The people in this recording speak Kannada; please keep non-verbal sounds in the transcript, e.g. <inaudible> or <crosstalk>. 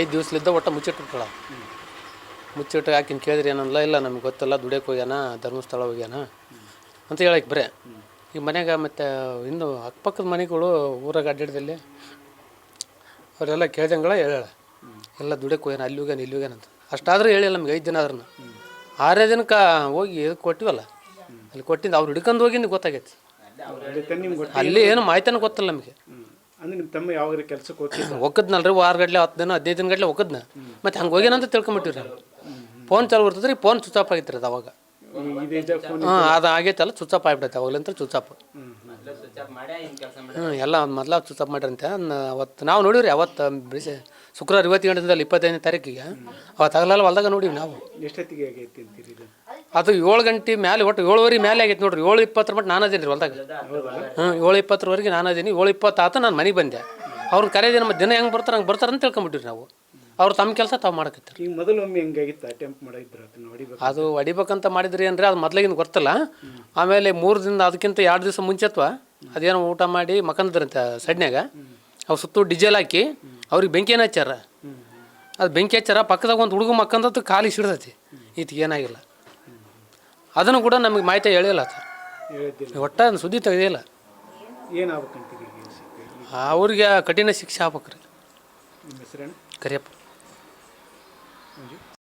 ಐದು ದಿವ್ಸಲಿದ್ದ ಒಟ್ಟು ಮುಚ್ಚಿಟ್ಬಿಟ್ಟಳ ಮುಚ್ಚಿಟ್ಟು ಆಕಿನ ಕೇಳಿದ್ರಿ ಏನಲ್ಲ ಇಲ್ಲ ನಮ್ಗೆ ಗೊತ್ತಲ್ಲ ದುಡಿಯೋಕೆ ಹೋಗ್ಯಾನ ಧರ್ಮಸ್ಥಳ ಹೋಗ್ಯಾನ ಅಂತ ಹೇಳಕ್ಕೆ ಬರೇ. ಈ ಮನೆಗೆ ಮತ್ತು ಇನ್ನು ಅಕ್ಕಪಕ್ಕದ ಮನೆಗಳು ಊರಾಗ ಅಡ್ಡಾಡ್ದಲ್ಲಿ ಅವರೆಲ್ಲ ಕೇಳ್ದಂಗಳ ಹೇಳ ಎಲ್ಲ ದುಡಿಯೋಕೆ ಹೋಗ್ಯಾನ ಅಲ್ಲಿ ಹೋಗ್ಯಾನ ಇಲ್ಲಿ ಹೋಗ್ಯಾನ ಅಂತ. ಅಷ್ಟಾದರೂ ಹೇಳಿಲ್ಲ ನಮ್ಗೆ ಐದು ದಿನ ಆದ್ರೂ ಆರೇ ದಿನಕ್ಕೆ ಹೋಗಿ ಇದಕ್ಕೆ ಕೊಟ್ಟಿವಲ್ಲ ಅಲ್ಲಿ ಕೊಟ್ಟಿದ್ದು ಅವ್ರು ಹಿಡ್ಕೊಂಡು ಹೋಗಿಂದು ಗೊತ್ತಾಗೈತಿ. ಅಲ್ಲಿ ಏನು ಮಾಹಿತಿನೂ ಗೊತ್ತಿಲ್ಲ ನಮಗೆ. ಅಂದ್ರೆ ನಿಮ್ಮ ತಮ್ಮ ಯಾವಾಗ ಕೆಲ್ಸಕ್ಕೆ ಹೋಗ್ತಿದ್ದ? <clears throat> ಒಕ್ಕದ್ನಲ್ರಿ ವಾರ ಗಟ್ಲೆ ಹತ್ತು ದಿನ ಹದಿನೈದು ದಿನ ಗಟ್ಲೆ ಒಕ್ಕದ್ನ. ಮತ್ತೆ ಹಂಗೆ ಹೋಗ್ಯಾನಂತ ತಿಳ್ಕೊಂಬಿಟ್ಟಿವಿ ನಾವು ಫೋನ್ ಚಾಲು ಬರ್ತದ್ರಿ ಫೋನ್ ಸ್ವಿಚ್ ಆಫ್ ಆಗಿತ್ತು ಅದು ಅವಾಗ ಹಾಂ ಅದು ಆಗೈತಲ್ಲ ಸ್ವಿಚ್ ಆಫ್ ಆಗ್ಬಿಟ್ಟೈತೆ ಅವಾಗಲಂತ ಸ್ವಿಚ್ ಆಫ್ ಹ್ಞೂ ಎಲ್ಲ ಮೊದಲ ಸ್ವಿಚ್ ಆಫ್ ಮಾಡಿರಂತೆ ಅವತ್ತು ನಾವು ನೋಡಿವ್ರಿ ಅವತ್ತು ಬಿಸಿ ಶುಕ್ರವಾರ ಇವತ್ತು ಗಂಟೆದಲ್ಲಿ ಇಪ್ಪತ್ತೈದನೇ ತಾರೀಕಿಗೆ. ಅವತ್ತು ಆಗಲಲ್ಲ ಹೊಲ್ದಾಗ ನೋಡಿವಿ ನಾವು. ಎಷ್ಟೊತ್ತಿಗೆ ಆಗೈತಿ ಅಂತೀರಿ ಅದು ಏಳು ಗಂಟೆ ಮೇಲೆ ಒಟ್ಟು ಏಳುವರೆ ಮೇಲೆ ಆಗೈತೆ ನೋಡ್ರಿ. ಏಳು ಇಪ್ಪತ್ತರ ಮಟ್ಟ ನಾನು ಅದೇನಿ ರೀ ಹೊಲ್ದಾಗ. ಹ್ಞೂ ಏಳು ಇಪ್ಪತ್ತರವರೆಗೆ ನಾನು ಅದೀನಿ. ಏಳು ಇಪ್ಪತ್ತು ಆತ ನಾನು ಮನೆಗೆ ಬಂದೆ. ಅವ್ರನ್ನ ಕರೆದಿ ನಮ್ಮ ದಿನ ಹೆಂಗೆ ಬರ್ತಾರೆ ಹಂಗೆ ಬರ್ತಾರೆ ಅಂತ ತಿಳ್ಕೊಂಬಿಟ್ಟಿರಿ ನಾವು. ಅವ್ರು ತಮ್ಮ ಕೆಲಸ ತಾವು ಮಾಡಕತ್ತಾರೆ. ಈಗ ಮೊದಲು ಒಮ್ಮೆ ಹೆಂಗಾಗಿತ್ತು ಅಟೆಂಪ್ಟ್ ಮಾಡಿದ್ರು ಅದನ್ನ ಹೊಡಿಬೇಕು ಅದು ಹೊಡಿಬೇಕಂತ ಮಾಡಿದ್ರಿ ಅಂದ್ರೆ ಅದು ಮೊದ್ಲಾಗಿನ ಗೊತ್ತಲ್ಲ. ಆಮೇಲೆ ಮೂರು ದಿನ ಅದಕ್ಕಿಂತ ಎರಡು ದಿವಸ ಮುಂಚೆತ್ವ ಅದೇನೋ ಊಟ ಮಾಡಿ ಮಕ್ಕಂದ್ರಂತೆ ಸಡ್ನ್ಯಾಗ. ಅವ್ರು ಸುತ್ತು ಡಿಜೆಲ್ ಹಾಕಿ ಅವ್ರಿಗೆ ಬೆಂಕಿ ಏನು ಹಚ್ಚಾರ ಅದು ಬೆಂಕಿ ಹಚ್ಚಾರ ಪಕ್ಕದಾಗ ಒಂದು ಹುಡುಗ ಮಕ್ಕಂದತ್ತು ಕಾಲಿಗೆ ಸಿಡ್ತೈತಿ ಈತಿಗೆ ಏನಾಗಿಲ್ಲ. ಅದನ್ನು ಕೂಡ ನಮಗೆ ಮಾಹಿತಿ ಹೇಳಿಲ್ಲ ಸರ್ ಹೇಳಿದ್ದಿಲ್ಲ. ಒಟ್ಟ ಅದನ್ನ ಸುದ್ದಿ ತೆಗೆದಿಲ್ಲ. ಏನಾಗ್ಬೇಕಂತೀರಿ ಈಗ ಈ ಅವ್ರಿಗೆ ಕಠಿಣ ಶಿಕ್ಷೆ ಆಗ್ಬೇಕ್ರಿ. ನಿಮ್ಮ ಹೆಸರೇನು? ಕರಿಯಪ್ಪ.